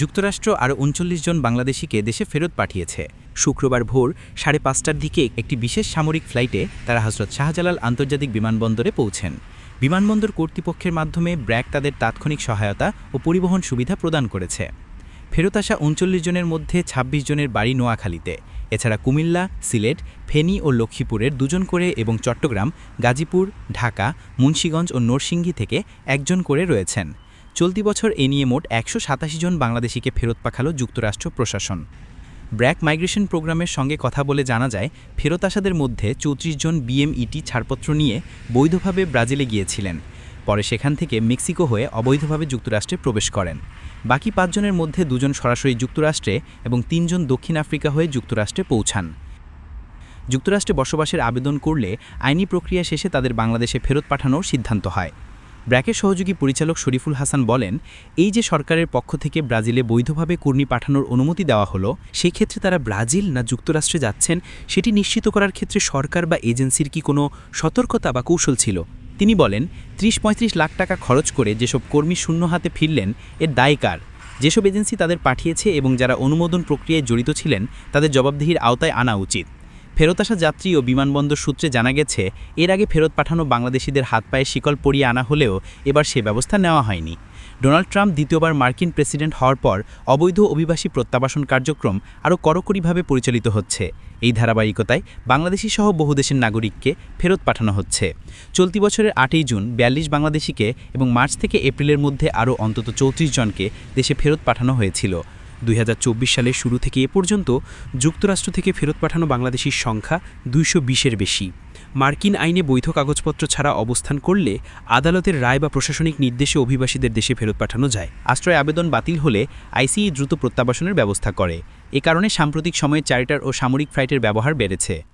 যুক্তরাষ্ট্র আরও উনচল্লিশ জন বাংলাদেশিকে দেশে ফেরত পাঠিয়েছে। শুক্রবার ভোর সাড়ে পাঁচটার দিকে একটি বিশেষ সামরিক ফ্লাইটে তারা হজরত শাহজালাল আন্তর্জাতিক বিমানবন্দরে পৌঁছেন। বিমানবন্দর কর্তৃপক্ষের মাধ্যমে ব্র্যাক তাদের তাৎক্ষণিক সহায়তা ও পরিবহন সুবিধা প্রদান করেছে। ফেরত আসা উনচল্লিশ জনের মধ্যে ২৬ জনের বাড়ি নোয়াখালীতে। এছাড়া কুমিল্লা, সিলেট, ফেনী ও লক্ষ্মীপুরের দুজন করে এবং চট্টগ্রাম, গাজীপুর, ঢাকা, মুন্সীগঞ্জ ও নরসিংদী থেকে একজন করে রয়েছেন। চলতি বছর এ নিয়ে মোট একশো সাতাশি জন বাংলাদেশিকে ফেরত পাঠালো যুক্তরাষ্ট্র প্রশাসন। ব্র্যাক মাইগ্রেশন প্রোগ্রামের সঙ্গে কথা বলে জানা যায়, ফেরত আসাদের মধ্যে চৌত্রিশ জন বিএমইটি ছাড়পত্র নিয়ে বৈধভাবে ব্রাজিলে গিয়েছিলেন। পরে সেখান থেকে মেক্সিকো হয়ে অবৈধভাবে যুক্তরাষ্ট্রে প্রবেশ করেন। বাকি পাঁচজনের মধ্যে দুজন সরাসরি যুক্তরাষ্ট্রে এবং তিনজন দক্ষিণ আফ্রিকা হয়ে যুক্তরাষ্ট্রে পৌঁছান। যুক্তরাষ্ট্রে বসবাসের আবেদন করলে আইনি প্রক্রিয়া শেষে তাদের বাংলাদেশে ফেরত পাঠানোর সিদ্ধান্ত হয়। ব্র্যাকের সহযোগী পরিচালক শরীফুল হাসান বলেন, এই যে সরকারের পক্ষ থেকে ব্রাজিলে বৈধভাবে কর্মী পাঠানোর অনুমতি দেওয়া হলো সেই ক্ষেত্রে তারা ব্রাজিল না যুক্তরাষ্ট্রে যাচ্ছেন, সেটি নিশ্চিত করার ক্ষেত্রে সরকার বা এজেন্সির কি কোনো সতর্কতা বা কৌশল ছিল? তিনি বলেন ত্রিশ পঁয়ত্রিশ লাখ টাকা খরচ করে যেসব কর্মী শূন্য হাতে ফিরলেন, এর দায় কার? যেসব এজেন্সি তাদের পাঠিয়েছে এবং যারা অনুমোদন প্রক্রিয়ায় জড়িত ছিলেন, তাদের জবাবদিহির আওতায় আনা উচিত। ফেরত আসা যাত্রী ও বিমানবন্দর সূত্রে জানা গেছে, এর আগে ফেরত পাঠানো বাংলাদেশিদের হাত পায়ে শিকল পরিয়ে আনা হলেও এবার সে ব্যবস্থা নেওয়া হয়নি। ডোনাল্ড ট্রাম্প দ্বিতীয়বার মার্কিন প্রেসিডেন্ট হওয়ার পর অবৈধ অভিবাসী প্রত্যাবাসন কার্যক্রম আরও কড়কড়িভাবে পরিচালিত হচ্ছে। এই ধারাবাহিকতায় বাংলাদেশি সহ বহু দেশের নাগরিককে ফেরত পাঠানো হচ্ছে। চলতি বছরের আটই জুন বিয়াল্লিশ বাংলাদেশিকে এবং মার্চ থেকে এপ্রিলের মধ্যে আরও অন্তত চৌত্রিশ জনকে দেশে ফেরত পাঠানো হয়েছিল। দুই সালের শুরু থেকে এ পর্যন্ত যুক্তরাষ্ট্র থেকে ফেরত পাঠানো বাংলাদেশির সংখ্যা দুইশো বিশের বেশি। মার্কিন আইনে বৈধ কাগজপত্র ছাড়া অবস্থান করলে আদালতের রায় বা প্রশাসনিক নির্দেশে অভিবাসীদের দেশে ফেরত পাঠানো যায়। আশ্রয় আবেদন বাতিল হলে আইসিই দ্রুত প্রত্যাবাসনের ব্যবস্থা করে। এ কারণে সাম্প্রতিক সময়ে চার্টার ও সামরিক ফ্লাইটের ব্যবহার বেড়েছে।